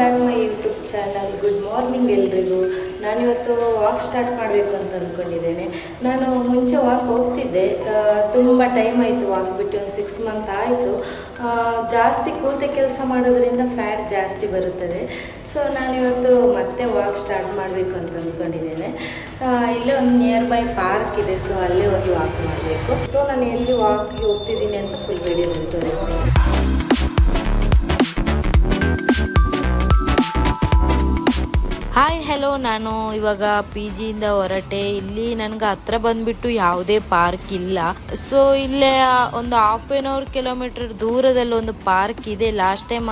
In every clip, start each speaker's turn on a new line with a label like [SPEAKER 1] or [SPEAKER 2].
[SPEAKER 1] Back my YouTube channel good morning ಎಲ್ರಿಗೂ. ನಾನಿವತ್ತು walk start ಮಾಡಬೇಕು ಅಂತ ಅಂದ್ಕೊಂಡಿದ್ದೇನೆ ನಾನು ಮುಂಚೆ ವಾಕ್ ಹೋಗ್ತಿದ್ದೆ. ತುಂಬ ಟೈಮ್ ಆಯಿತು ವಾಕ್ ಬಿಟ್ಟು, ಒಂದು ಸಿಕ್ಸ್ ಮಂತ್ ಆಯಿತು. ಜಾಸ್ತಿ ಕೂತೆ ಕೆಲಸ ಮಾಡೋದ್ರಿಂದ ಫ್ಯಾಟ್ ಜಾಸ್ತಿ ಬರುತ್ತದೆ. ಸೊ ನಾನಿವತ್ತು ಮತ್ತೆ ವಾಕ್ ಸ್ಟಾರ್ಟ್ ಮಾಡಬೇಕು ಅಂತ ಅಂದ್ಕೊಂಡಿದ್ದೇನೆ ಇಲ್ಲೇ ಒಂದು ನಿಯರ್ ಬೈ ಪಾರ್ಕ್ ಇದೆ ಸೊ ಅಲ್ಲೇ ಹೋಗಿ ವಾಕ್ ಮಾಡಬೇಕು. ಸೊ ನಾನು ಎಲ್ಲಿ ವಾಕ್ಗೆ ಹೋಗ್ತಿದ್ದೀನಿ ಅಂತ ಫುಲ್ ವೀಡಿಯೋ ತೋರಿಸ್ತೀನಿ. ಹಾಯ್ ಹಲೋ ನಾನು ಇವಾಗ ಪಿ ಜಿಯಿಂದ ಹೊರಟೆ. ಇಲ್ಲಿ ನನಗೆ ಹತ್ರ ಬಂದ್ಬಿಟ್ಟು ಯಾವುದೇ ಪಾರ್ಕ್ ಇಲ್ಲ. ಸೊ ಇಲ್ಲೇ ಒಂದು ಹಾಫ್ ಆನ್ ಅವರ್ ಕಿಲೋಮೀಟರ್ ದೂರದಲ್ಲಿ ಒಂದು ಪಾರ್ಕ್ ಇದೆ. ಲಾಸ್ಟ್ ಟೈಮ್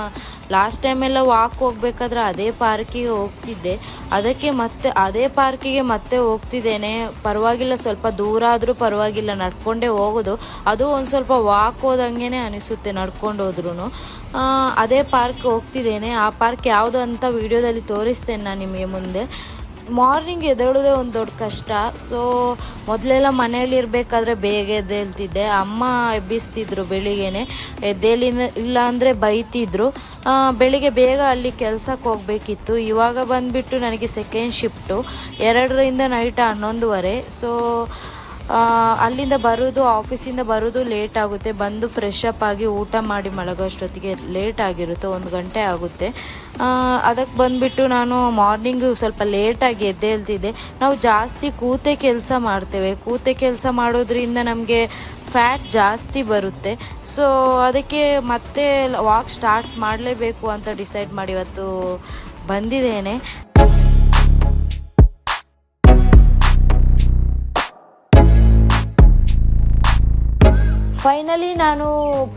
[SPEAKER 1] ಲಾಸ್ಟ್ ಟೈಮ್ ಎಲ್ಲ ವಾಕ್ ಹೋಗ್ಬೇಕಾದ್ರೆ ಅದೇ ಪಾರ್ಕಿಗೆ ಹೋಗ್ತಿದ್ದೆ. ಅದಕ್ಕೆ ಮತ್ತೆ, ಅದೇ ಪಾರ್ಕಿಗೆ ಮತ್ತೆ ಹೋಗ್ತಿದ್ದೇನೆ. ಪರವಾಗಿಲ್ಲ, ಸ್ವಲ್ಪ ದೂರ ಆದರೂ ಪರವಾಗಿಲ್ಲ. ನಡ್ಕೊಂಡೇ ಹೋಗೋದು. ಅದು ಒಂದು ಸ್ವಲ್ಪ ವಾಕ್ ಹೋದಂಗೆ ಅನಿಸುತ್ತೆ ನಡ್ಕೊಂಡು ಹೋದ್ರೂ ಅದೇ ಪಾರ್ಕ್ ಹೋಗ್ತಿದ್ದೇನೆ. ಆ ಪಾರ್ಕ್ ಯಾವುದು ಅಂತ ವಿಡಿಯೋದಲ್ಲಿ ತೋರಿಸ್ತೇನೆ ನಾನು ನಿಮಗೆ ಮುಂದೆ. ಮಾರ್ನಿಂಗ್ ಎದ್ದೇಳೋದೇ ಒಂದು ದೊಡ್ಡ ಕಷ್ಟ. ಸೊ ಮೊದಲೆಲ್ಲ ಮನೆಯಲ್ಲಿ ಇರಬೇಕಾದ್ರೆ ಬೇಗ ಎದ್ದೇಳ್ತಿದ್ದೆ. ಅಮ್ಮ ಎಬ್ಬಿಸ್ತಿದ್ರು ಬೆಳಿಗ್ಗೆನೆ. ಎದ್ದೇಳಿನ ಇಲ್ಲ ಅಂದರೆ ಬೈತಿದ್ರು. ಬೆಳಿಗ್ಗೆ ಬೇಗ ಅಲ್ಲಿ ಕೆಲಸಕ್ಕೆ ಹೋಗಬೇಕಿತ್ತು. ಇವಾಗ ಬಂದುಬಿಟ್ಟು ನನಗೆ ಸೆಕೆಂಡ್ ಶಿಫ್ಟು ಎರಡರಿಂದ ನೈಟ್ ಹನ್ನೊಂದುವರೆ. ಸೊ ಅಲ್ಲಿಂದ ಬರೋದು ಆಫೀಸಿಂದ ಬರೋದು ಲೇಟ್ ಆಗುತ್ತೆ. ಬಂದು ಫ್ರೆಶ್ ಅಪ್ ಆಗಿ ಊಟ ಮಾಡಿ ಮಲಗೋ ಅಷ್ಟೊತ್ತಿಗೆ ಲೇಟ್ ಆಗಿರುತ್ತೆ, ಒಂದು ಗಂಟೆ ಆಗುತ್ತೆ. ಅದಕ್ಕೆ ಬಂದುಬಿಟ್ಟು ನಾನು ಮಾರ್ನಿಂಗು ಸ್ವಲ್ಪ ಲೇಟಾಗಿ ಎದ್ದೇಳ್ತಿದ್ದೆ ನಾವು ಜಾಸ್ತಿ ಕೂತೆ ಕೆಲಸ ಮಾಡ್ತೇವೆ. ಕೂತೆ ಕೆಲಸ ಮಾಡೋದ್ರಿಂದ ನಮಗೆ ಫ್ಯಾಟ್ ಜಾಸ್ತಿ ಬರುತ್ತೆ. ಸೊ ಅದಕ್ಕೆ ಮತ್ತೆ ವಾಕ್ ಸ್ಟಾರ್ಟ್ ಮಾಡಲೇಬೇಕು ಅಂತ ಡಿಸೈಡ್ ಮಾಡಿ ಇವತ್ತು ಬಂದಿದ್ದೇನೆ. ಫೈನಲಿ ನಾನು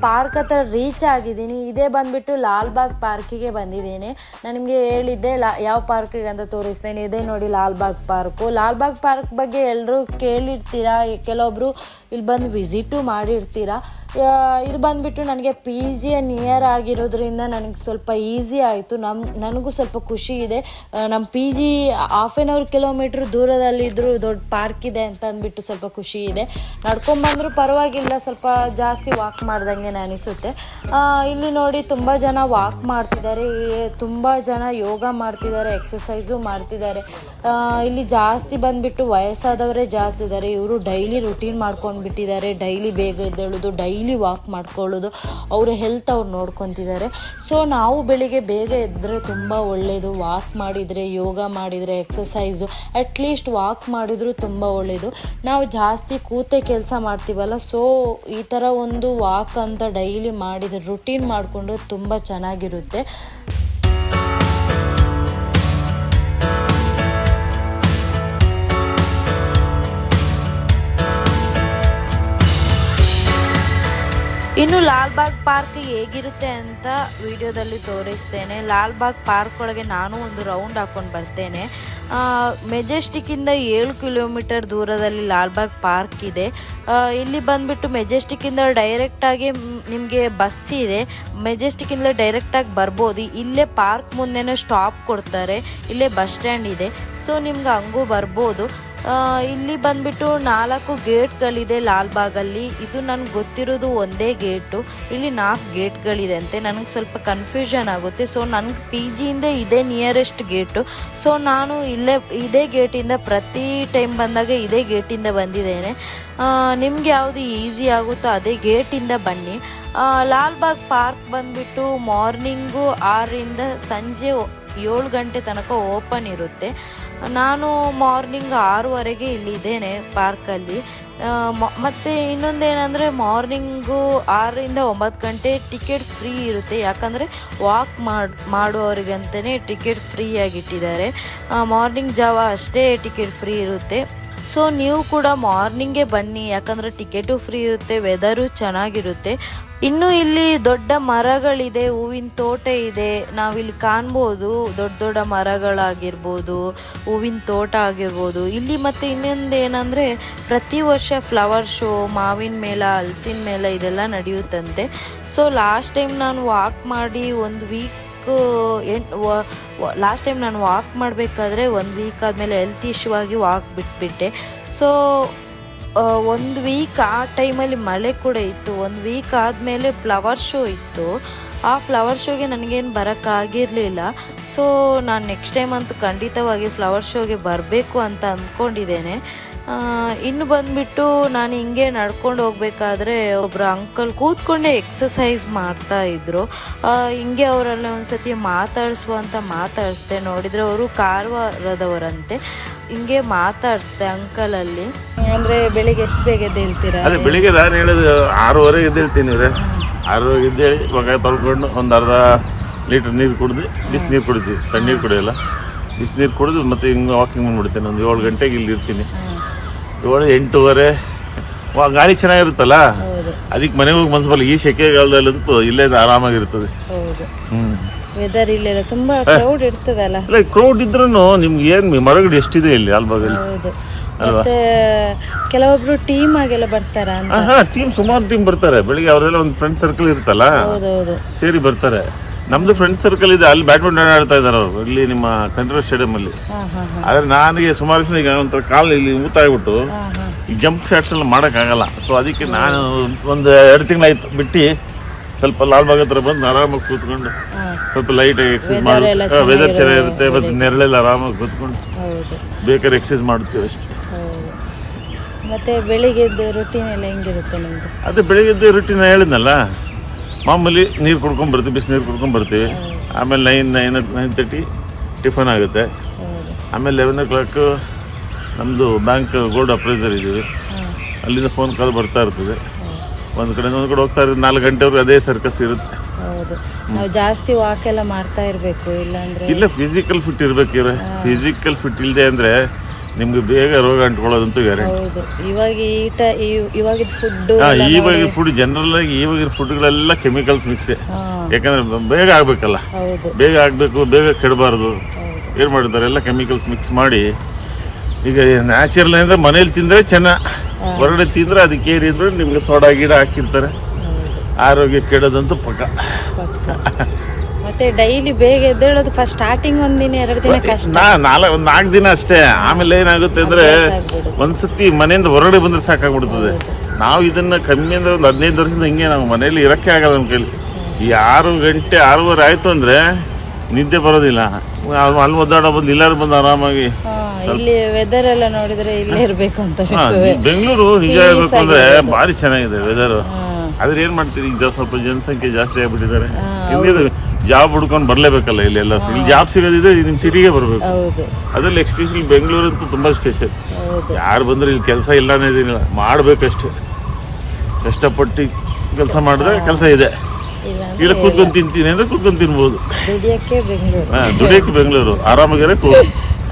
[SPEAKER 1] ಪಾರ್ಕ್ ಹತ್ರ ರೀಚ್ ಆಗಿದ್ದೀನಿ. ಇದೇ ಬಂದ್ಬಿಟ್ಟು ಲಾಲ್ಬಾಗ್ ಪಾರ್ಕಿಗೆ ಬಂದಿದ್ದೀನಿ. ನಾನು ನಿಮಗೆ ಹೇಳಿದ್ದೆ, ಲಾ, ಯಾವ ಪಾರ್ಕಿಗೆ ಅಂತ ತೋರಿಸ್ತೇನೆ. ಇದೇ ನೋಡಿ ಲಾಲ್ಬಾಗ್ ಪಾರ್ಕು ಲಾಲ್ಬಾಗ್ ಪಾರ್ಕ್ ಬಗ್ಗೆ ಎಲ್ಲರೂ ಕೇಳಿರ್ತೀರಾ? ಕೆಲವೊಬ್ಬರು ಇಲ್ಲಿ ಬಂದು ವಿಸಿಟು ಮಾಡಿರ್ತೀರಾ? ಇದು ಬಂದ್ಬಿಟ್ಟು ನನಗೆ ಪಿ ಜಿಯ ನಿಯರ್ ಆಗಿರೋದ್ರಿಂದ ನನಗೆ ಸ್ವಲ್ಪ ಈಸಿ ಆಯಿತು. ನಮ್ಮ ನನಗೂ ಸ್ವಲ್ಪ ಖುಷಿ ಇದೆ. ನಮ್ಮ P G half an hour kilometre ದೂರದಲ್ಲಿದ್ದರೂ ದೊಡ್ಡ ಪಾರ್ಕ್ ಇದೆ ಅಂತ ಅಂದ್ಬಿಟ್ಟು ಸ್ವಲ್ಪ ಖುಷಿ ಇದೆ. ನಡ್ಕೊಂಬಂದರೂ ಪರವಾಗಿಲ್ಲ. ಸ್ವಲ್ಪ ಜಾಸ್ತಿ ವಾಕ್ ಮಾಡ್ದಂಗೆ ಅನಿಸುತ್ತೆ ಇಲ್ಲಿ ನೋಡಿ ತುಂಬ ಜನ ವಾಕ್ ಮಾಡ್ತಿದ್ದಾರೆ. ತುಂಬ ಜನ ಯೋಗ ಮಾಡ್ತಿದ್ದಾರೆ ಎಕ್ಸಸೈಸು ಮಾಡ್ತಿದ್ದಾರೆ. ಇಲ್ಲಿ ಜಾಸ್ತಿ ಬಂದ್ಬಿಟ್ಟು ವಯಸ್ಸಾದವರೇ ಜಾಸ್ತಿ ಇದ್ದಾರೆ. ಇವರು ಡೈಲಿ ರುಟೀನ್ ಮಾಡ್ಕೊಂಡು ಬಿಟ್ಟಿದ್ದಾರೆ ಡೈಲಿ ಬೇಗ ಎದ್ದೇಳೋದು ಡೈಲಿ ವಾಕ್ ಮಾಡ್ಕೊಳ್ಳೋದು, ಅವರ ಹೆಲ್ತ್ ಅವ್ರು ನೋಡ್ಕೊತಿದ್ದಾರೆ. ಸೊ ನಾವು ಬೆಳಿಗ್ಗೆ ಬೇಗ ಎದ್ದರೆ ತುಂಬ ಒಳ್ಳೆಯದು ವಾಕ್ ಮಾಡಿದರೆ, ಯೋಗ ಮಾಡಿದರೆ ಎಕ್ಸಸೈಸು ಅಟ್ಲೀಸ್ಟ್ ವಾಕ್ ಮಾಡಿದರೂ ತುಂಬ ಒಳ್ಳೆಯದು ನಾವು ಜಾಸ್ತಿ ಕೂತೆ ಕೆಲಸ ಮಾಡ್ತೀವಲ್ಲ ಸೊ ಥರ ಒಂದು ವಾಕ್ ಅಂತ ಡೈಲಿ ಮಾಡಿದ ರುಟೀನ್ ಮಾಡಿಕೊಂಡ್ರೆ ತುಂಬ ಚೆನ್ನಾಗಿರುತ್ತೆ. ಇನ್ನು ಲಾಲ್ಬಾಗ್ ಪಾರ್ಕ್ ಹೇಗಿರುತ್ತೆ ಅಂತ ವಿಡಿಯೋದಲ್ಲಿ ತೋರಿಸ್ತೇನೆ. ಲಾಲ್ಬಾಗ್ ಪಾರ್ಕ್ ಒಳಗೆ ನಾನು ಒಂದು ರೌಂಡ್ ಹಾಕೊಂಡು ಬರ್ತೇನೆ. ಮೆಜೆಸ್ಟಿಕ್ಕಿಂದ ಏಳು ಕಿಲೋಮೀಟರ್ ದೂರದಲ್ಲಿ ಲಾಲ್ಬಾಗ್ ಪಾರ್ಕ್ ಇದೆ. ಇಲ್ಲಿ ಬಂದ್ಬಿಟ್ಟು ಮೆಜೆಸ್ಟಿಕ್ಕಿಂದ ಡೈರೆಕ್ಟಾಗಿ ನಿಮಗೆ ಬಸ್ ಇದೆ. ಮೆಜೆಸ್ಟಿಕ್ಕಿಂದ ಡೈರೆಕ್ಟಾಗಿ ಬರ್ಬೋದು. ಇಲ್ಲೇ ಪಾರ್ಕ್ ಮುಂದೆನೇ ಸ್ಟಾಪ್ ಕೊಡ್ತಾರೆ. ಇಲ್ಲೇ ಬಸ್ ಸ್ಟ್ಯಾಂಡ್ ಇದೆ. ಸೊ, ನಿಮ್ಗೆ ಹಂಗೂ ಬರ್ಬೋದು. ಇಲ್ಲಿ ಬಂದ್ಬಿಟ್ಟು ನಾಲ್ಕು ಗೇಟ್ಗಳಿದೆ ಲಾಲ್ಬಾಗಲ್ಲಿ ಇದು ನನಗೆ ಗೊತ್ತಿರೋದು ಒಂದೇ ಗೇಟು. ಇಲ್ಲಿ ನಾಲ್ಕು ಗೇಟ್ಗಳಿದೆ ಅಂತೆ. ನನಗೆ ಸ್ವಲ್ಪ ಕನ್ಫ್ಯೂಷನ್ ಆಗುತ್ತೆ. ಸೊ ನನಗೆ ಪಿ ಜಿಯಿಂದ ಇದೇ ನಿಯರೆಸ್ಟ್ ಗೇಟು. ಸೊ ನಾನು ಇಲ್ಲೇ, ಇದೇ ಗೇಟಿಂದ ಪ್ರತಿ ಟೈಮ್ ಬಂದಾಗ ಇದೇ ಗೇಟಿಂದ ಬಂದಿದ್ದೇನೆ. ನಿಮ್ಗೆ ಯಾವುದು ಈಸಿ ಆಗುತ್ತೋ ಅದೇ ಗೇಟಿಂದ ಬನ್ನಿ. ಲಾಲ್ಬಾಗ್ ಪಾರ್ಕ್ ಬಂದ್ಬಿಟ್ಟು ಮಾರ್ನಿಂಗು ಆರರಿಂದ ಸಂಜೆ ಏಳು ಗಂಟೆ ತನಕ ಓಪನ್ ಇರುತ್ತೆ. ನಾನು ಮಾರ್ನಿಂಗ್ ಆರೂವರೆಗೆ ಇಲ್ಲಿದ್ದೇನೆ ಪಾರ್ಕಲ್ಲಿ. ಮತ್ತು ಇನ್ನೊಂದೇನೆಂದರೆ ಮಾರ್ನಿಂಗು ಆರರಿಂದ ಒಂಬತ್ತು ಗಂಟೆ ಟಿಕೆಟ್ ಫ್ರೀ ಇರುತ್ತೆ. ಯಾಕಂದರೆ ವಾಕ್ ಮಾಡಿ ಮಾಡುವವರಿಗಂತಲೇ ಟಿಕೆಟ್ ಫ್ರೀ ಆಗಿಟ್ಟಿದ್ದಾರೆ ಮಾರ್ನಿಂಗ್ ಜಾವ ಅಷ್ಟೇ ಟಿಕೆಟ್ ಫ್ರೀ ಇರುತ್ತೆ. ಸೊ ನೀವು ಕೂಡ ಮಾರ್ನಿಂಗೇ ಬನ್ನಿ, ಯಾಕಂದರೆ ಟಿಕೆಟು ಫ್ರೀ ಇರುತ್ತೆ ವೆದರು ಚೆನ್ನಾಗಿರುತ್ತೆ. ಇನ್ನು ಇಲ್ಲಿ ದೊಡ್ಡ ಮರಗಳಿದೆ, ಹೂವಿನ ತೋಟ ಇದೆ. ನಾವಿಲ್ಲಿ ಕಾಣ್ಬೋದು, ದೊಡ್ಡ ದೊಡ್ಡ ಮರಗಳಾಗಿರ್ಬೋದು, ಹೂವಿನ ತೋಟ ಆಗಿರ್ಬೋದು. ಇಲ್ಲಿ ಮತ್ತೆ ಇನ್ನೊಂದು ಏನಂದರೆ, ಪ್ರತಿ ವರ್ಷ ಫ್ಲವರ್ ಶೋ ಮಾವಿನ ಮೇಲೆ ಹಲಸಿನ ಮೇಲೆ ಇದೆಲ್ಲ ನಡೆಯುತ್ತಂತೆ. ಸೊ ಲಾಸ್ಟ್ ಟೈಮ್ ನಾನು ವಾಕ್ ಮಾಡಿ ಒಂದು ವೀಕ್ ಎಂಟು ಲಾಸ್ಟ್ ಟೈಮ್ ನಾನು ವಾಕ್ ಮಾಡಬೇಕಾದ್ರೆ ಒಂದು ವೀಕ್ ಆದಮೇಲೆ ಹೆಲ್ತ್ ಇಶ್ಯೂ ಆಗಿ ವಾಕ್ ಬಿಟ್ಬಿಟ್ಟೆ. ಸೊ ಒಂದು ವೀಕ್ ಆ ಟೈಮಲ್ಲಿ ಮಳೆ ಕೂಡ ಇತ್ತು. ಒಂದು ವೀಕ್ ಆದಮೇಲೆ ಫ್ಲವರ್ ಶೋ ಇತ್ತು. ಆ ಫ್ಲವರ್ ಶೋಗೆ ನನಗೇನು ಬರೋಕ್ಕಾಗಿರಲಿಲ್ಲ ಸೊ ನಾನು ನೆಕ್ಸ್ಟ್ ಟೈಮ್ ಅಂತೂ ಖಂಡಿತವಾಗಿ ಫ್ಲವರ್ ಶೋಗೆ ಬರಬೇಕು ಅಂತ ಅಂದ್ಕೊಂಡಿದ್ದೇನೆ. ಇನ್ನು ಬಂದ್ಬಿಟ್ಟು ನಾನು ಹಿಂಗೆ ನಡ್ಕೊಂಡು ಹೋಗ್ಬೇಕಾದ್ರೆ ಒಬ್ಬರು ಅಂಕಲ್ ಕೂತ್ಕೊಂಡೇ ಎಕ್ಸಸೈಸ್ ಮಾಡ್ತಾ ಇದ್ರು. ಹಿಂಗೆ ಅವರನ್ನ ಒಂದ್ಸತಿ ಮಾತಾಡಿಸುವಂತ ಮಾತಾಡಿಸ್ದೆ. ನೋಡಿದ್ರೆ ಅವರು ಕಾರವಾರದವರಂತೆ. ಹಿಂಗೆ ಮಾತಾಡಿಸ್ದೆ ಅಂಕಲಲ್ಲಿ.
[SPEAKER 2] ಅಂದ್ರೆ ಬೆಳಿಗ್ಗೆ ಎಷ್ಟು ಬೇಗ ಎದ್ದೇಳ್ತೀರಾ
[SPEAKER 3] ಅದೇ ಬೆಳಿಗ್ಗೆ ನಾನು ಹೇಳೋದು ಆರೂವರೆಗೆ ಎದ್ದೇಳ್ತೀನಿ ರೀ ಆರೂವರೆಗೆ ಎದ್ದೇಳಿ ಮಗ ತೊಳ್ಕೊಂಡು ಒಂದು ಅರ್ಧ ಲೀಟ್ರ್ ನೀರು ಕುಡಿದು ಬಿಸಿ ನೀರು ಕುಡಿತೀವಿ. ತಣ್ಣೀರು ಕುಡಿಯಲ್ಲ. ಬಿಸಿ ನೀರು ಕುಡಿದು ಮತ್ತೆ ಹಿಂಗೆ ವಾಕಿಂಗ್ ಬಂದ್ಬಿಡ್ತೀನಿ ಒಂದು ಏಳು ಗಂಟೆಗೆ ಇಲ್ಲಿ ಇರ್ತೀನಿ. ಏಳು ಎಂಟೂವರೆ. ವಾ ಗಾಳಿ ಚೆನ್ನಾಗಿರುತ್ತಲ್ಲ? ಅದಕ್ಕೆ ಮನೆಗೆ ಹೋಗಿ ಮನ್ಸು ಬರಲ್ಲ ಈ ಸೆಕೆಗಾಲದಲ್ಲಂತೂ ಇಲ್ಲೇ ಆರಾಮಾಗಿರ್ತದೆ. ಹ್ಞೂ
[SPEAKER 2] ವೆದರ್ ಇಲ್ಲೆಲ್ಲ ತುಂಬಾ ಕ್ರೌಡ್ ಇರ್ತದಲ್ಲ.
[SPEAKER 3] ಇಲ್ಲ ಕ್ರೌಡ್ ಇದ್ರೂ ನಿಮ್ಗೆ ಏನು ಮರಗಡೆ ಎಷ್ಟಿದೆ ಇಲ್ಲಿ ಆಲ್ಬಾಗಲ್ಲಿ
[SPEAKER 2] ಮತ್ತೆ ಕೆಲವೊಬ್ರು ಟೀಮ್ ಆಗೆಲ್ಲ ಬರ್ತಾರ
[SPEAKER 3] ಟೀಮ್ ಸುಮಾರು ಟೀಮ್ ಬರ್ತಾರೆ. ಬೆಳಿಗ್ಗೆ ಅವರೆಲ್ಲ ಒಂದು ಫ್ರೆಂಡ್ ಸರ್ಕಲ್ ಇರುತ್ತಲ್ಲ? ಸೇರಿ ಬರ್ತಾರೆ. ನಮ್ದು ಫ್ರೆಂಡ್ ಸರ್ಕಲ್ ಇದೆ ಅಲ್ಲಿ ಬ್ಯಾಡ್ಮಿಂಟನ್ ಆಡ್ತಾ ಇದ್ದಾರೆ ಅವರು. ಇಲ್ಲಿ ನಿಮ್ಮ ಕಂಟ್ರೋಲ್ ಸ್ಟೇಡಿಯಂ ಅಲ್ಲಿ.
[SPEAKER 2] ಹಾ ಹಾ ಹಾ.
[SPEAKER 3] ಆದ್ರೆ ನನಗೆ ಸುಮಾರು ಸಲ ಈಗ ಒಂಥರ ಕಾಲು ಇಲ್ಲಿ ಊತ ಆಗ್ಬಿಟ್ಟು
[SPEAKER 2] ಹಾ ಹಾ.
[SPEAKER 3] ಈ ಜಂಪ್ ಶಾಟ್ಸ್ ಎಲ್ಲ ಮಾಡೋಕ್ಕಾಗಲ್ಲ ಸೊ ಅದಕ್ಕೆ ನಾನು ಒಂದು ಎರಡು ತಿಂಗಳಾಯ್ತು. ಬಿಟ್ಟು ಸ್ವಲ್ಪ ಲಾಲ್ಬಾಗ್ ಹತ್ರ ಬಂದು ಆರಾಮಾಗಿ ಕೂತ್ಕೊಂಡು ಸ್ವಲ್ಪ ಲೈಟ್ ಎಕ್ಸಸೈಸ್ ಮಾಡಿ ವೆದರ್ ಚೆನ್ನಾಗಿರುತ್ತೆ ಮತ್ತು ನೆರಳೆಲ್ಲ ಆರಾಮಾಗಿ ಕೂತ್ಕೊಂಡು ಬೇಕಾದ್ರೆ ಎಕ್ಸಸೈಸ್ ಮಾಡ್ತೀವಿ ಅಷ್ಟೇ.
[SPEAKER 2] ಮತ್ತೆ ಬೆಳಿಗ್ಗೆದ್ದು ರುಟೀನ್ ಎಲ್ಲ ಹೆಂಗಿರುತ್ತೆ ನಿಮ್ದು?
[SPEAKER 3] ಅದೇ ಬೆಳಿಗ್ಗೆ ರುಟೀನ್ ಹೇಳಿದ್ನಲ್ಲ ಮಾಮೂಲಿ ನೀರು ಕುಡ್ಕೊಂಡು ಬರ್ತೀವಿ ಬಿಸಿ ನೀರು ಕುಡ್ಕೊಂಡು ಬರ್ತೀವಿ. ಆಮೇಲೆ nine nine nine thirty tiffin ಆಗುತ್ತೆ. ಆಮೇಲೆ ಲೆವೆನ್ ಓ ಕ್ಲಾಕ್ ನಮ್ಮದು ಬ್ಯಾಂಕ್ ಗೋಲ್ಡ್ ಅಪ್ರೈಸರ್ ಇದ್ದೀವಿ ಅಲ್ಲಿಂದ ಫೋನ್ ಕಾಲ್ ಬರ್ತಾ ಇರ್ತದೆ. ಒಂದು ಕಡೆ ಒಂದು ಕಡೆ ಹೋಗ್ತಾ ಇರೋದು ನಾಲ್ಕು ಗಂಟೆವರೆಗೂ ಅದೇ ಸರ್ಕಸ್ ಇರುತ್ತೆ.
[SPEAKER 2] ಹೌದು. ನಾವು ಜಾಸ್ತಿ ವಾಕ್ ಎಲ್ಲ ಮಾಡ್ತಾ ಇರಬೇಕು ಇಲ್ಲಾಂದ್ರೆ
[SPEAKER 3] ಇಲ್ಲ ಫಿಸಿಕಲ್ ಫಿಟ್ ಇರ್ಬೇಕಿರ ಫಿಸಿಕಲ್ ಫಿಟ್ ಇಲ್ಲದೆ ಅಂದರೆ ನಿಮ್ಗೆ ಬೇಗ ರೋಗ ಅಂಟ್ಕೊಳ್ಳೋದಂತೂ ಗ್ಯಾರಂಟಿ
[SPEAKER 2] ಹೌದು. ಇವಾಗ ಈ ಟ ಫುಡ್
[SPEAKER 3] ಇವಾಗಿನ ಫುಡ್ ಜನರಲ್ ಆಗಿ ಇವಾಗಿನ ಫುಡ್ಗಳೆಲ್ಲ ಕೆಮಿಕಲ್ಸ್ ಮಿಕ್ಸೆ ಯಾಕಂದ್ರೆ ಬೇಗ ಆಗಬೇಕಲ್ಲ. ಬೇಗ ಆಗಬೇಕು ಬೇಗ ಕೆಡಬಾರ್ದು. ಏನು ಮಾಡಿದ್ದಾರೆ? ಎಲ್ಲ ಕೆಮಿಕಲ್ಸ್ ಮಿಕ್ಸ್ ಮಾಡಿ ಈಗ ನ್ಯಾಚುರಲ್ ಅಂದರೆ ಮನೇಲಿ ತಿಂದರೆ ಚೆನ್ನ. ಹೊರಗಡೆ ತಿಂದರೆ ಅದಕ್ಕೆ ಏನಿದ್ರು ನಿಮ್ಗೆ ಸೋಡಾ ಗಿಡ ಹಾಕಿರ್ತಾರೆ. ಆರೋಗ್ಯ ಕೆಡೋದಂತೂ ಪಕ್ಕ.
[SPEAKER 2] ಮತ್ತೆ ಡೈಲಿ ಬೇಗ ಎದ್ದೇಳೋದು ಫಸ್ಟ್ ಸ್ಟಾರ್ಟಿಂಗ್ ಒಂದಿನ ಎರಡು ದಿನ ಕಷ್ಟ.
[SPEAKER 3] ನಾ ನಾಲ್ಕು ಒಂದು ನಾಲ್ಕು ದಿನ ಅಷ್ಟೇ. ಆಮೇಲೆ ಏನಾಗುತ್ತೆ ಅಂದ್ರೆ. ಒಂದ್ಸತಿ ಮನೆಯಿಂದ ಹೊರಗಡೆ ಬಂದ್ರೆ ಸಾಕಾಗ್ಬಿಡ್ತದೆ. ನಾವು ಇದನ್ನ ಕಮ್ಮಿ ಅಂದ್ರೆ ಒಂದು ಹದಿನೈದು ವರ್ಷದಿಂದ ಹಿಂಗೆ ನಾವು ಮನೇಲಿ ಇರಕ್ಕೆ ಆಗಲ್ಲ ನಮ್ಮ ಕೈಲಿ. ಈ ಆರು ಗಂಟೆ ಆರೂವರೆ ಆಯ್ತು ಅಂದ್ರೆ ನಿದ್ದೆ ಬರೋದಿಲ್ಲ. ಅಲ್ಲಿ ಅಲ್ಲಿ ಒದ್ದಾಡೋ ಬಂದು ಇಲ್ಲಾರು ಬಂದು ಆರಾಮಾಗಿ
[SPEAKER 2] ಇಲ್ಲಿ ವೆದರ್ ಎಲ್ಲ ನೋಡಿದ್ರೆ ಇಲ್ಲೇ ಇರಬೇಕು ಅಂತ
[SPEAKER 3] ಬೆಂಗಳೂರು ನಿಜ ಹೇಳ್ಬೇಕು ಅಂದ್ರೆ ಭಾರಿ ಚೆನ್ನಾಗಿದೆ ವೆದರ್ ಆದ್ರೆ ಏನ್ ಮಾಡ್ತೀರಿ? ಈಗ ಸ್ವಲ್ಪ ಜನಸಂಖ್ಯೆ ಜಾಸ್ತಿ ಆಗ್ಬಿಟ್ಟಿದ್ದಾರೆ. ಇಲ್ಲಿ ಜಾಬ್ ಹುಡ್ಕೊಂಡು ಬರ್ಲೇಬೇಕಲ್ಲ ಇಲ್ಲಿ ಎಲ್ಲ ಇಲ್ಲಿ ಜಾಬ್ ಸಿಗೋದಿದ್ರೆ ನಿಮ್ ಸಿಟಿಗೆ ಬರ್ಬೇಕು. ಅದ್ರಲ್ಲಿ ಎಕ್ಸ್ಪೆಷಲಿ ಬೆಂಗಳೂರು ಅಂತೂ ತುಂಬಾ ಸ್ಪೆಷಲ್ ಯಾರು ಬಂದ್ರೆ ಇಲ್ಲಿ ಕೆಲಸ ಇಲ್ಲ ಅನ್ನೋದೇನಿಲ್ಲ ಮಾಡ್ಬೇಕಷ್ಟೇ. ಕಷ್ಟಪಟ್ಟು ಕೆಲಸ ಮಾಡಿದ್ರೆ ಕೆಲಸ ಇದೆ.
[SPEAKER 2] ಇಲ್ಲ
[SPEAKER 3] ಕೂತ್ಕೊಂಡು ತಿಂತೀನಿ ಅಂದ್ರೆ ಕೂತ್ಕೊಂಡು ತಿನ್ಬೋದು.
[SPEAKER 2] ದುಡಿಯಕ್ಕೆ ಬೆಂಗಳೂರು
[SPEAKER 3] ಹಾ ದುಡಿಯಕ್ಕೆ ಬೆಂಗಳೂರು ಆರಾಮಾಗಿರೋ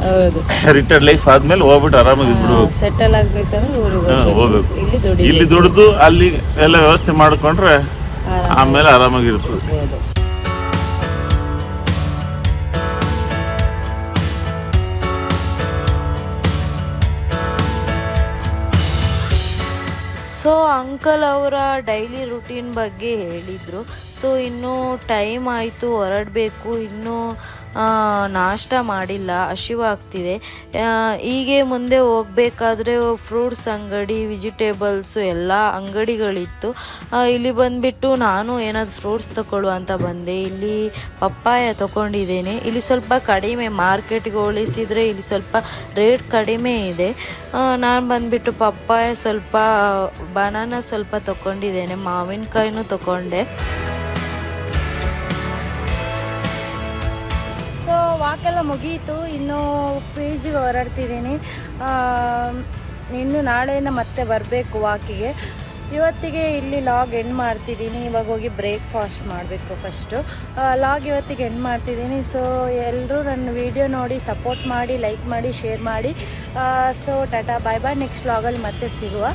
[SPEAKER 2] ಹೌದು.
[SPEAKER 3] ರಿಟೈರ್ಡ್ ಲೈಫ್ ಆದ್ಮೇಲೆ ಹೋಗ್ಬಿಟ್ಟು ಆರಾಮಾಗಿ ಇದ್ಬಿಡ್ಬೇಕು
[SPEAKER 2] ಸೆಟಲ್ ಆಗ್ಬೇಕಂದ್ರೆ ಊರಿಗೆ
[SPEAKER 3] ಹಾ,
[SPEAKER 2] ಹೋಗ್ಬೇಕು.
[SPEAKER 3] ಹೋಗ್ಬೇಕು.
[SPEAKER 2] ಇಲ್ಲಿ ದುಡಿ
[SPEAKER 3] ಇಲ್ಲಿ ದುಡಿದು ಅಲ್ಲಿ ಎಲ್ಲ ವ್ಯವಸ್ಥೆ ಮಾಡ್ಕೊಂಡ್ರೆ ಆಮೇಲೆ ಆರಾಮಾಗಿರ್ತದೆ.
[SPEAKER 1] ಸೊ ಅಂಕಲ್ ಅವರ ಡೈಲಿ ರುಟೀನ್ ಬಗ್ಗೆ ಹೇಳಿದರು. ಸೊ ಇನ್ನೂ ಟೈಮ್ ಆಯಿತು, ಹೊರಡಬೇಕು, ಇನ್ನೂ ನಾಷ್ಟ ಮಾಡಿಲ್ಲ ಹಸಿವಾಗ್ತಿದೆ ಹೀಗೆ ಮುಂದೆ ಹೋಗಬೇಕಾದ್ರೆ ಫ್ರೂಟ್ಸ್, ಅಂಗಡಿ, ವೆಜಿಟೇಬಲ್ಸು, ಎಲ್ಲ ಅಂಗಡಿಗಳಿತ್ತು. ಇಲ್ಲಿ ಬಂದುಬಿಟ್ಟು ನಾನು ಏನಾದ್ರು ಫ್ರೂಟ್ಸ್ ತಗೊಳ್ಳುವ ಅಂತ ಬಂದೆ. ಇಲ್ಲಿ ಪಪ್ಪಾಯ ತಗೊಂಡಿದ್ದೇನೆ. ಇಲ್ಲಿ ಸ್ವಲ್ಪ ಕಡಿಮೆ, ಮಾರ್ಕೆಟ್ಗೆ ಹೋಲಿಸಿದರೆ ಇಲ್ಲಿ ಸ್ವಲ್ಪ ರೇಟ್ ಕಡಿಮೆ ಇದೆ. ನಾನು ಬಂದುಬಿಟ್ಟು ಪಪ್ಪಾಯ ಸ್ವಲ್ಪ ಬನಾನ ಸ್ವಲ್ಪ ತಗೊಂಡಿದ್ದೇನೆ, ಮಾವಿನಕಾಯಿನೂ ತಗೊಂಡೆ.
[SPEAKER 2] ವಾಕೆಲ್ಲ ಮುಗೀತು. ಇನ್ನು ಪಿ ಜಿಗೆ ಹೊರಡ್ತಿದ್ದೀನಿ. ಇನ್ನು ನಾಳೆಯಿಂದ ಮತ್ತೆ ಬರಬೇಕು ವಾಕಿಗೆ. ಇವತ್ತಿಗೆ ಇಲ್ಲಿ ಲಾಗ್ ಎಂಡ್ ಮಾಡ್ತಿದ್ದೀನಿ. ಇವಾಗ ಹೋಗಿ ಬ್ರೇಕ್ಫಾಸ್ಟ್ ಮಾಡಬೇಕು ಫಸ್ಟು ಲಾಗ್ ಇವತ್ತಿಗೆ ಎಂಡ್ ಮಾಡ್ತಿದ್ದೀನಿ. ಸೊ ಎಲ್ಲರೂ ನನ್ನ ವಿಡಿಯೋ ನೋಡಿ ಸಪೋರ್ಟ್ ಮಾಡಿ ಲೈಕ್ ಮಾಡಿ ಶೇರ್ ಮಾಡಿ. So tata bye bye next ಲಾಗಲ್ಲಿ ಮತ್ತೆ ಸಿಗುವ.